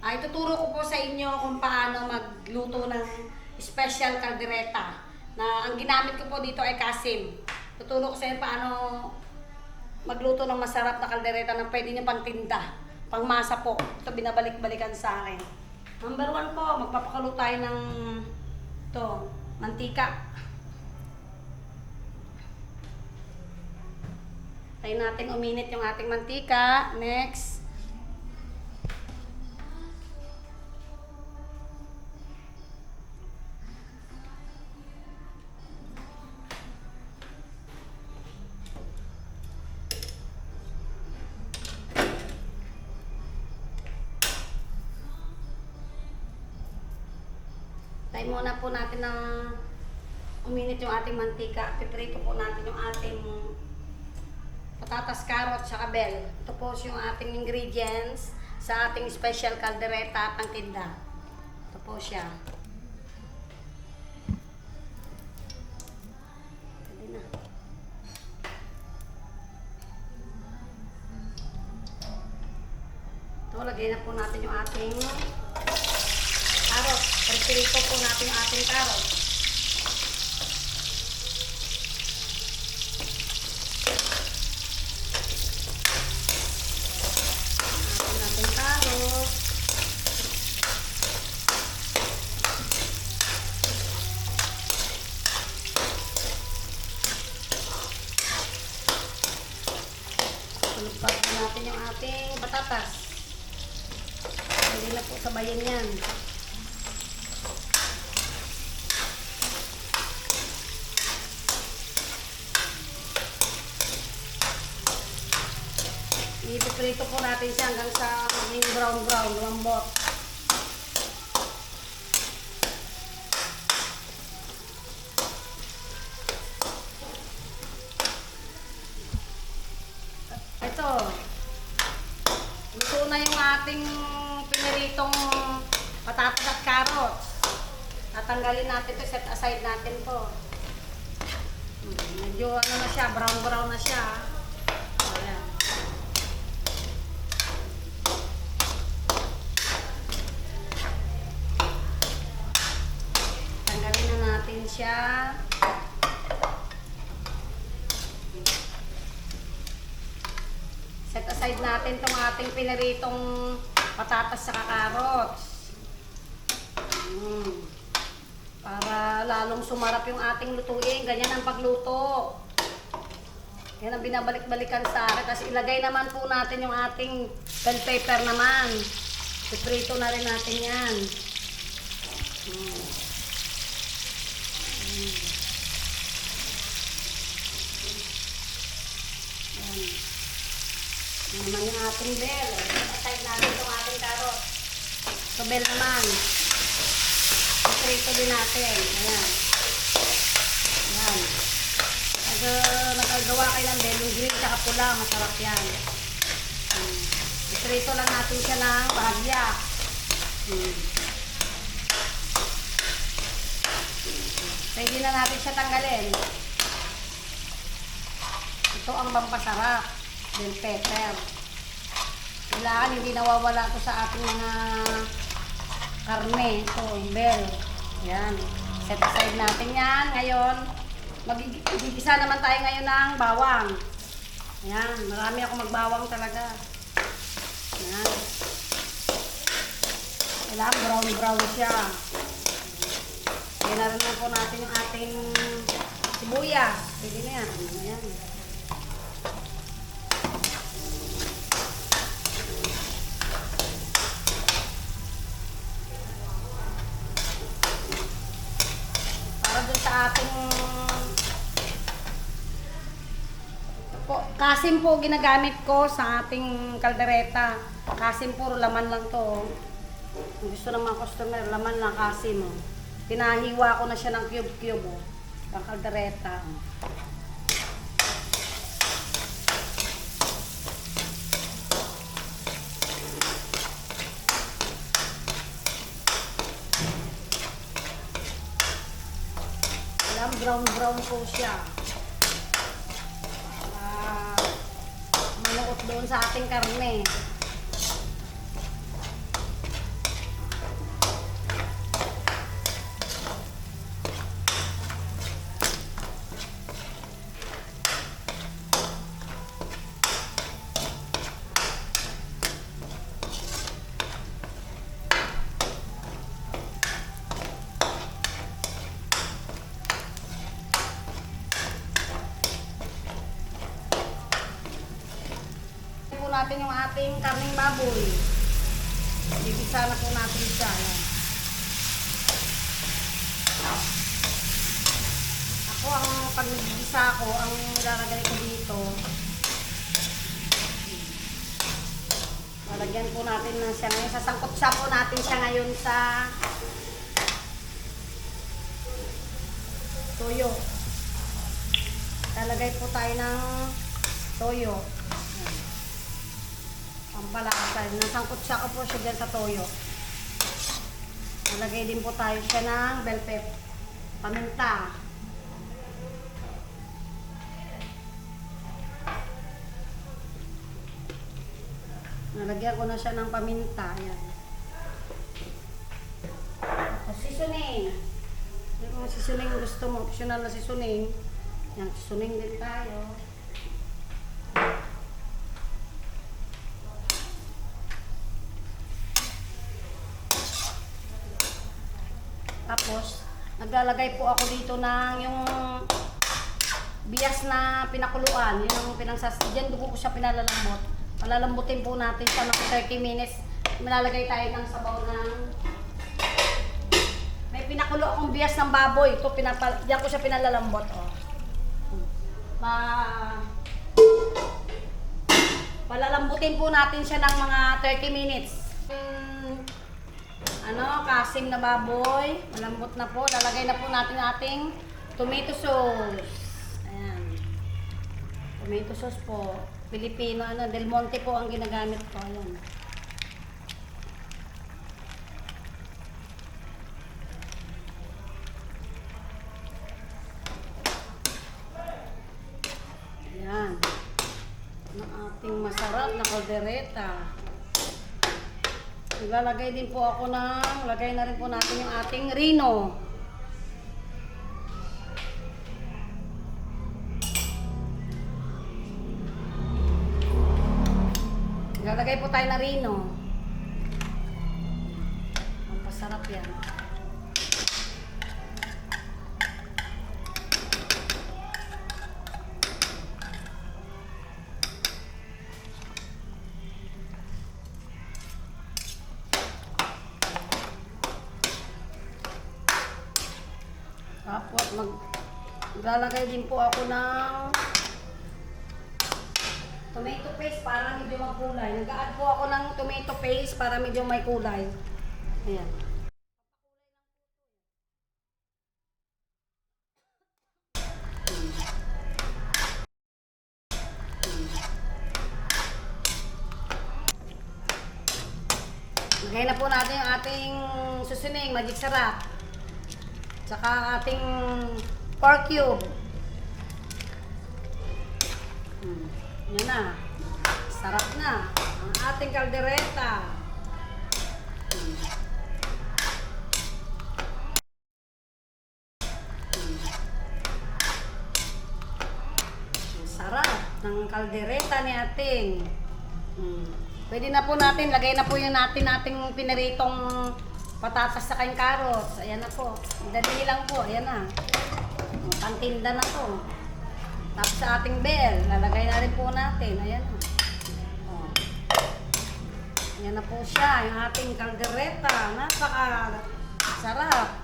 Ay, tuturo ko po sa inyo kung paano magluto ng special caldereta na ang ginamit ko po dito ay kasim. Tuturo ko sa inyo paano magluto ng masarap na kaldereta na pwede nyo pang tinda, pang masa po. Ito binabalik-balikan sa akin. Number one po, magpapakalo tayo ng to, mantika. Tayo natin uminit yung ating mantika. Next. Tayo muna po natin ng uminit yung ating mantika. Piprito po natin yung ating patatas, carrot, saka bell. Ito po yung ating ingredients sa ating special caldereta at tinda. Ito po siya. Pwede. Ito, lagay na po natin yung ating Pirito po natin yung ating carrot. Natin carrot. Tulugpag natin yung ating patatas. Pwede na po sabayan yan. Ipiprito po natin siya hanggang sa maging brown-brown, lumambot. Ito. Luto na yung ating piniritong patatas at carrots. Tatanggalin natin to, set aside natin to. Hmm, Medyo ano na siya, brown-brown na siya. Ayan. Tanggalin na natin siya. Set aside natin tong ating pinaritong patatas sa carrots. Mm. Para lalong sumarap yung ating lutuin. Ganyan ang pagluto. Yan ang binabalik-balikan sa akin. Kasi ilagay naman po natin yung ating bell pepper naman. Piprito na rin natin yan. Mm. Yan. Yan naman yung ating bell. Aside natin itong ating carrot. So bell naman. Piprito din natin. Ayan. Ayan. Pag uh, nagagawa kayo ng belong green tsaka pula, masarap yan. Hmm. Iprito lang natin siya ng bahagya. Hmm. Pwede na natin siya tanggalin. Ito ang pampasarap. Bell pepper. Kailangan hindi nawawala ito sa ating mga karne. Ito, yung bell. Yan. Set aside natin yan. Ngayon, magigisa naman tayo ngayon ng bawang. Yan. Marami ako magbawang talaga. Yan. Kailangan brown-brown siya. Kaya na po natin yung ating sibuyas. Pwede na yan. Ayan. Para dun sa ating po, kasim po ginagamit ko sa ating kaldereta. Kasim puro laman lang to. Gusto ng mga customer, laman lang kasim. Oh. Pinahiwa ko na siya ng cube-cube. Oh. Ang kaldereta. Oh. Brown-brown po siya. Ah, manuot doon sa ating karne. Natin yung ating karning baboy. Bibisa na po natin siya. Ako ang pag nagbibisa ko, ang nilalagay ko dito, lalagyan po natin na siya ngayon. Sasangkot siya po natin siya ngayon sa toyo. Lalagay po tayo ng toyo. Ayan. Pampalasa. Nasangkot siya ko po siya dyan sa toyo. Lalagay din po tayo siya ng bell pepper. Paminta. Nalagyan ko na siya ng paminta. Ayan. Seasoning. Yung seasoning gusto mo, optional na seasoning. Yan, seasoning din tayo. Tapos, naglalagay po ako dito ng yung bias na pinakuluan. Yun ang pinangsas... Diyan dugo ko siya pinalalambot. Palalambutin po natin siya ng 30 minutes. Malalagay tayo ng sabaw ng... May pinakulo akong bias ng baboy. Ito, pinapal... Diyan ko siya pinalalambot. Oh. Ma... Palalambutin po natin siya ng mga 30 minutes. Mm, ano, kasim na baboy. Malambot na po. Lalagay na po natin ating tomato sauce. Ayan. Tomato sauce po. Filipino, ano, Del Monte po ang ginagamit ko. Ayan. Ayan. Ang ating masarap na kaldereta. Ilalagay din po ako ng, lagay na rin po natin yung ating rino. Ilalagay po tayo na rino. Ang pasarap yan. Mag maglalagay din po ako ng tomato paste para medyo magkulay. Nag-add po ako ng tomato paste para medyo may kulay. Ayan. Lagay na po natin yung ating susuning, magic sarap. Tsaka ating pork cube. Hmm. Yan na. Sarap na. Ang ating kaldereta. Hmm. Sarap ng kaldereta ni ating. Hmm. Pwede na po natin, lagay na po yung natin ating pinaritong patatas sa kayong carrots. Ayan na po. Dali lang po. Ayan na. Pantinda na to. Tapos sa ating bell, lalagay na rin po natin. Ayan na. O. Ayan na po siya. Yung ating kaldereta. Napaka sarap.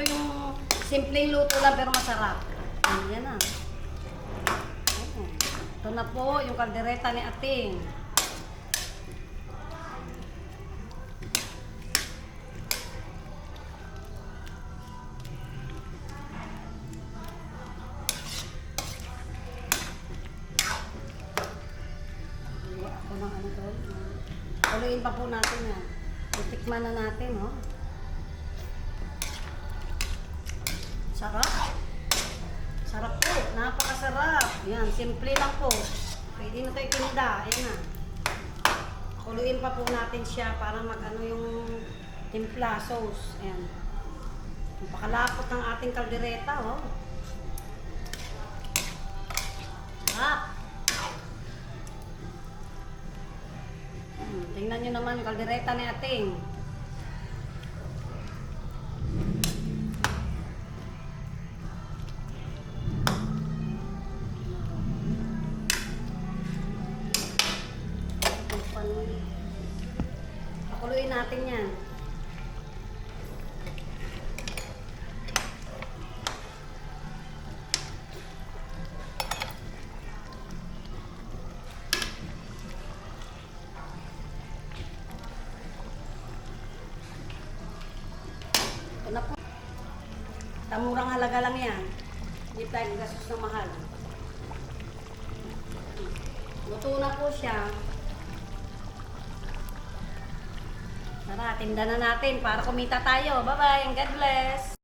Ito yung simpleng luto lang pero masarap. Ayan na. Ito na po yung kaldereta ni Ating. Ng ano pa po natin yan. Titikman na natin, oh. Sarap. Sarap po. Napakasarap. Yan, simple lang po. Pwede na ito itinda. Ayan na. Kuluin pa po natin siya para mag-ano yung timpla, sauce. Ayan. Napakalapot ng ating kaldereta, oh. Ah! Hmm, tingnan nyo naman yung kaldereta ni ating. Natin yan. Tamurang halaga lang yan. Hindi tayo gastos na mahal. Luto na po siya. Tara, tinda na natin para kumita tayo. Bye-bye and God bless.